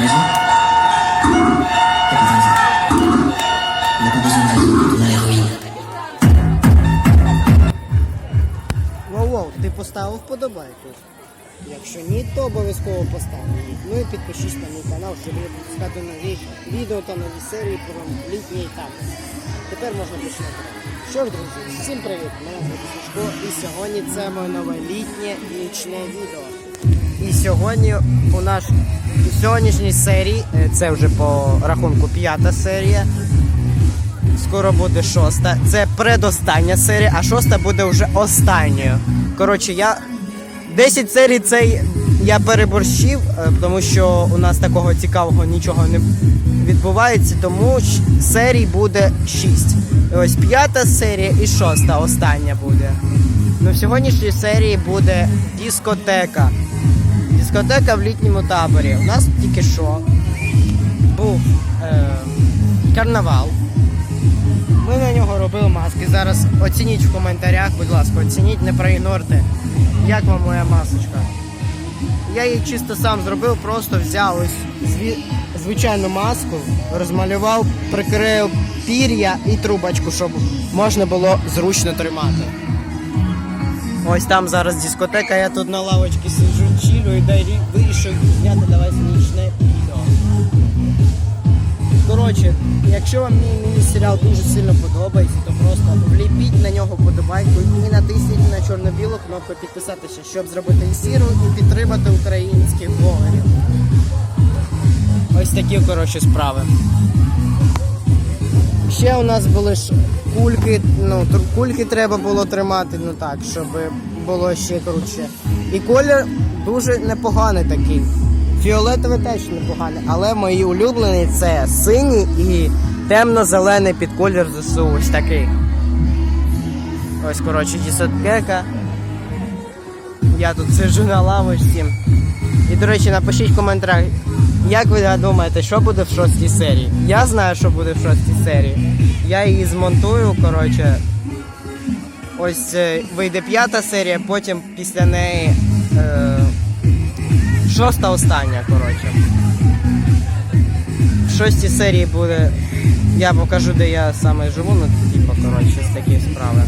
raisons T'as pas de raison. On n'a pas besoin de raison pour la héroïne. Воу-воу, ти поставив вподобайку? Якщо ні, то обов'язково постав її. Ну і підпишись на мій канал, щоб не пропускати нові відео та нові серії про літній табір. Тепер можна починати. Що ж, друзі, всім привіт! Мене звати Сашко і сьогодні це моє нове літнє нічне відео. І сьогодні у наш у сьогоднішній серії, е, це вже по рахунку п'ята серія. Скоро буде шоста. Це предостання серія, а шоста буде вже останньою. Коротше, я 10 серій цей я переборщив, е, тому що у нас такого цікавого нічого не відбувається, тому серій буде 6. І ось п'ята серія і шоста остання буде. Ну, в сьогоднішній серії буде дискотека. Дискотека в літньому таборі. У нас тільки що був е, карнавал. Ми на нього робили маски. Зараз оцініть в коментарях, будь ласка, оцініть, не проігнорте. Як вам моя масочка? Я її чисто сам зробив, просто взяв ось звичайну маску, розмалював, прикрив пір'я і трубочку, щоб можна було зручно тримати. Ось там зараз дискотека, я тут на лавочці сиджу, чилю і дай вирішив якщо вам мій міні-серіал дуже сильно подобається, то просто вліпіть на нього подобайку і натисніть на чорно-білу кнопку підписатися, щоб зробити ефіру і підтримати українських блогерів. Ось такі, коротше, справи. Ще у нас були ж кульки, ну, кульки треба було тримати, ну так, щоб було ще круче. І колір дуже непоганий такий. Фіолетовий теж непоганий, але мої улюблені це синій і темно-зелений під колір ЗСУ. Ось такий. Ось, коротше, дісоткека. Я тут сиджу на лавочці. І, до речі, напишіть в коментарях, як ви думаєте, що буде в шостій серії? Я знаю, що буде в шостій серії. Я її змонтую, коротше. Ось е, вийде п'ята серія, потім після неї е, шоста остання, коротше. В шостій серії буде. Я покажу, де я саме живу, ну, типу, коротше, з такі справи.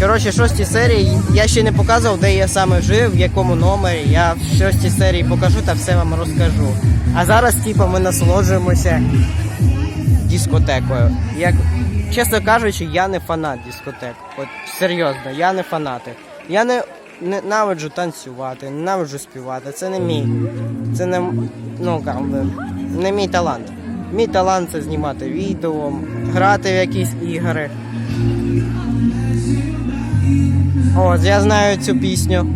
Коротше, в шостій серії я ще не показував, де я саме жив, в якому номері. Я в шостій серії покажу та все вам розкажу. А зараз, типу, ми насолоджуємося дискотекою. Як, чесно кажучи, я не фанат дискотек. От серйозно, я не фанатик. Я не ненавиджу танцювати, ненавиджу співати. Це не мій. Це не, ну, не мій талант. Мій талант це знімати відео, грати в якісь ігри. Ось, я знаю цю пісню.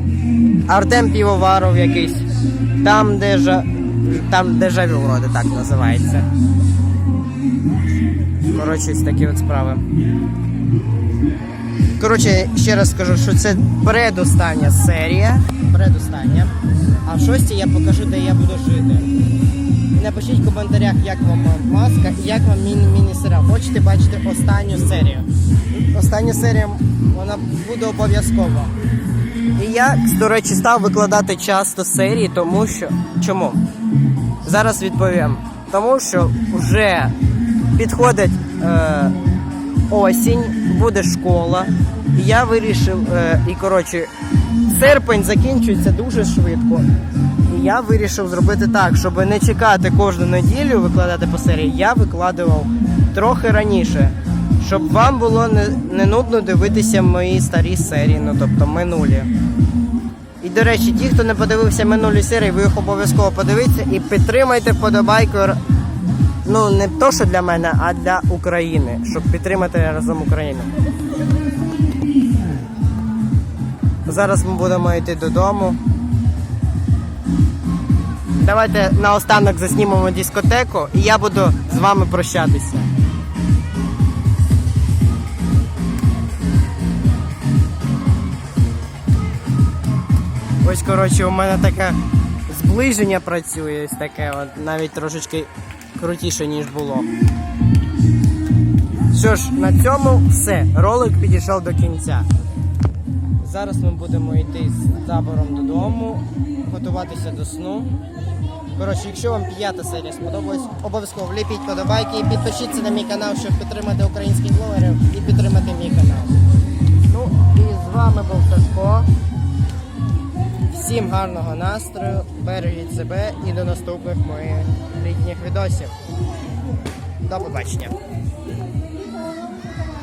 Артем Півоваров якийсь. Там, де жа... Там дежавю вроде так називається. Коротше, такі от справи. Коротше, ще раз скажу, що це предостання серія. Предостання. А в шостій я покажу, де я буду жити. Напишіть в коментарях, як вам маска і як вам міні- міні-серіал. Хочете бачити останню серію. Остання серія вона буде обов'язково. І я, до речі, став викладати часто серії, тому що. Чому? Зараз відповім. Тому що вже підходить е, осінь, буде школа. І я вирішив, е, і коротше, серпень закінчується дуже швидко. І я вирішив зробити так, щоб не чекати кожну неділю викладати по серії, я викладував трохи раніше. Щоб вам було не, не нудно дивитися мої старі серії, ну тобто минулі. І до речі, ті, хто не подивився минулі серії, ви їх обов'язково подивіться і підтримайте вподобайкою. Ну, не то, що для мене, а для України, щоб підтримати разом Україну. Зараз ми будемо йти додому. Давайте наостанок заснімемо дискотеку і я буду з вами прощатися. Ось, коротше, у мене таке зближення працює, ось таке, от, навіть трошечки крутіше, ніж було. Що ж, на цьому все. Ролик підійшов до кінця. Зараз ми будемо йти з табором додому, готуватися до сну. Коротше, якщо вам п'ята серія сподобалась, обов'язково вліпіть подобайки і підпишіться на мій канал, щоб підтримати українських блогерів і підтримати мій канал. Ну і з вами був Сашко. Всім гарного настрою, бережіть себе і до наступних моїх літніх відосів. До побачення.